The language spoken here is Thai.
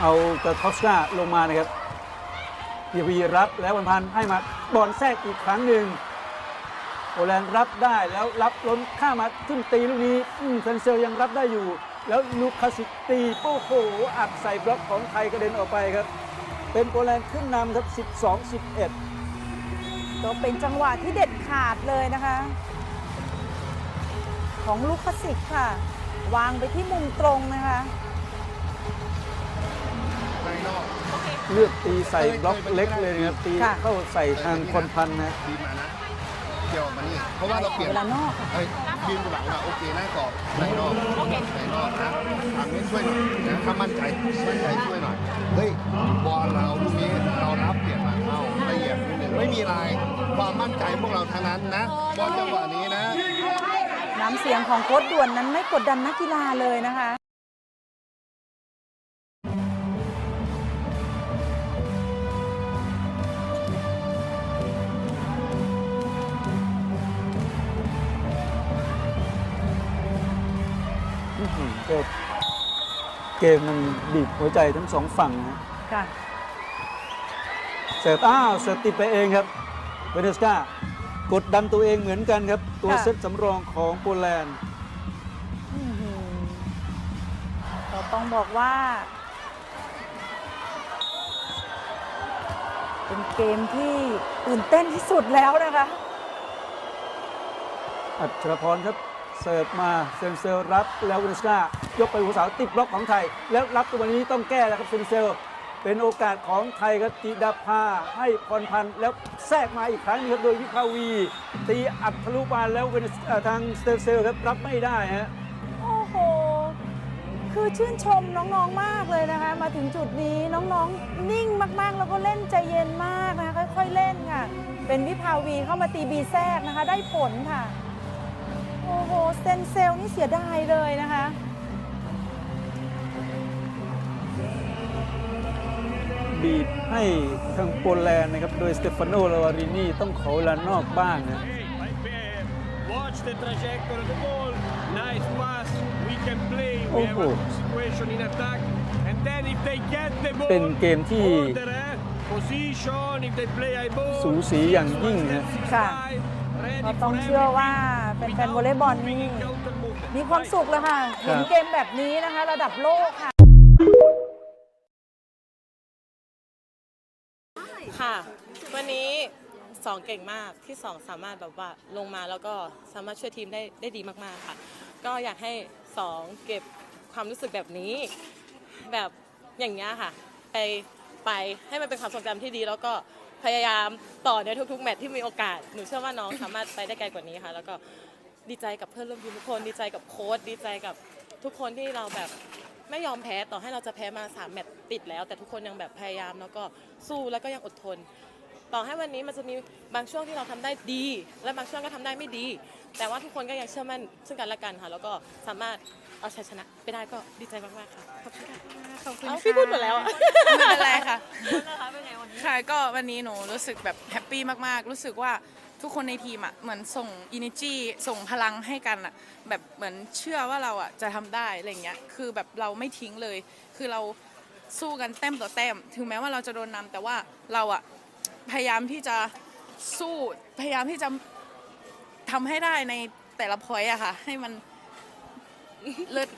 เอาเกอร์ทอสกาลงมานะครับเยวีรับแล้ววันพันให้มาบอลแทรกอีกครั้งหนึ่งโอแลนรับได้แล้วรับล้นข้ามาขึ้นตีลูกนี้เซนเซลยังรับได้อยู่ แล้วลูคาสิตีโอ้โหอัดใส่บล็อกของไทยกระเด็นออกไปครับ เป็นโปแลนด์ขึ้นนำครับ 12-11 ก็เป็นจังหวะที่เด็ดขาดเลยนะคะ ของลูกคาสิกค่ะ วางไปที่มุมตรงนะคะ เลือกตีใส่บล็อกเล็กเลยนะครับตีค่ะ เข้าใส่ทางคนพันนะบีมมานะเกี่ยวมานี่เพราะว่าเราเปลี่ยนเวลานอกค่ะเอ้ยบีมอยู่หลังอะโอเคหน้ากรอบในนอกในนอกนะทางนี้ช่วยหน่อยนะถ้ามั่นใจมั่นใจช่วยหน่อยเฮ้ยบอลเราลูกนี้เรารับเปลี่ยนมาเข้าละเอียดนิดนึงไม่มีลายความมั่นใจพวกเราทั้งนั้นนะบอลจังหวะนี้นะ น้ำเสียงของโค้ดด่วนนั้นไม่กดดันนักกีฬาเลยนะคะ ก็เกมมันบีบหัวใจทั้งสองฝั่งนะค่ะเสิร์ฟอ้าวเสิร์ฟติดไปเองครับเวเนสกากดดันตัวเองเหมือนกันครับ ตัวค่ะเซตสำรองของโปแลนด์อื้อหือเราต้องบอกว่า เป็นเกมที่ตื่นเต้นที่สุดแล้วนะคะ อัชรพรครับ เสิร์ฟมาเซนเซลรับแล้วเวเนสกายกไปหัวเสาติดบล็อกของไทย แล้วรับตัวนี้ต้องแก้แล้วครับเซนเซลเป็นโอกาสของไทยครับจิดาภาให้พรพันธ์แล้วแทรกมาอีกครั้งนึงครับโดยวิภาวี ตีอัดทะลุมาแล้วเวเนสทางเซนเซลครับรับไม่ได้ฮะโอ้โห คือชื่นชมน้องๆมากเลยนะคะ มาถึงจุดนี้น้องๆ นิ่งมากๆ แล้วก็เล่นใจเย็นมากนะคะค่อยๆเล่นค่ะ เป็นวิภาวีเข้ามาตีบีแทรกนะคะ ได้ผลค่ะ โอ้โหเซนเซลนี่เสียดายเลยนะคะ บีบให้ทางโปแลนด์นะครับ โดยสเตฟานโนลาวารินีต้องขอเวลานอกบ้างนะ Hey, my pair. Watch the trajectory of the ball. Nice pass. We can play. We have a Oh. good situation in attack. And then if they get the ball, เป็นเกมที่ order, eh? position. If they play high ball, สูสีอย่างยิ่งนะ ค่ะ ready ก็ต้องเชื่อว่า everything แฟนวอลเลย์บอลนี่มีความสุขเลยค่ะ เห็นเกมแบบนี้นะคะ ระดับโลกค่ะ ค่ะ วันนี้สองเก่งมากที่สองสามารถแบบว่าลงมาแล้วก็สามารถช่วยทีมได้ได้ดีมากๆค่ะ ก็อยากให้สองเก็บความรู้สึกแบบนี้ แบบอย่างเงี้ยค่ะ ไปไปให้มันเป็นความทรงจำที่ดีแล้วก็ พยายามต่อในทุกๆ แมตช์ที่มีโอกาส หนูเชื่อว่าน้องสามารถไปได้ไกลกว่านี้ค่ะ แล้วก็ดีใจกับเพื่อนร่วมทีมทุกคน ดีใจกับโค้ช ดีใจกับทุกคนที่เราแบบไม่ยอมแพ้ ต่อให้เราจะแพ้มาสามแมตช์ติดแล้ว แต่ทุกคนยังแบบพยายามแล้วก็สู้แล้วก็ยังอดทน ต่อให้วันนี้มันจะมีบางช่วงที่เราทำได้ดี และบางช่วงก็ทำได้ไม่ดี แต่ว่าทุกคนก็ยังเชื่อมั่นซึ่งกันและกันค่ะ แล้วก็สามารถเอาชัยชนะไปได้ก็ดีใจมากๆค่ะขอบคุณค่ะขอบคุณเอาค่ะพี่พูดหมดแล้วอะไม่เป็นไรค่ะค่ะก็วันนี้หนูรู้สึกแบบแฮปปี้มากๆ รู้สึกว่าทุกคนในทีมอะเหมือนส่ง energy ส่งพลังให้กันอะแบบเหมือนเชื่อว่าเราอะจะทำได้อะไรอย่างเงี้ยคือแบบเราไม่ทิ้งเลย คือเราสู้กันแต้มต่อแต้มถึงแม้ว่าเราจะโดนนำแต่ว่าเราอะ พยายามที่จะสู้พยายามที่จะทำให้ได้ในแต่ละพอยอะค่ะ ให้มันเลิศ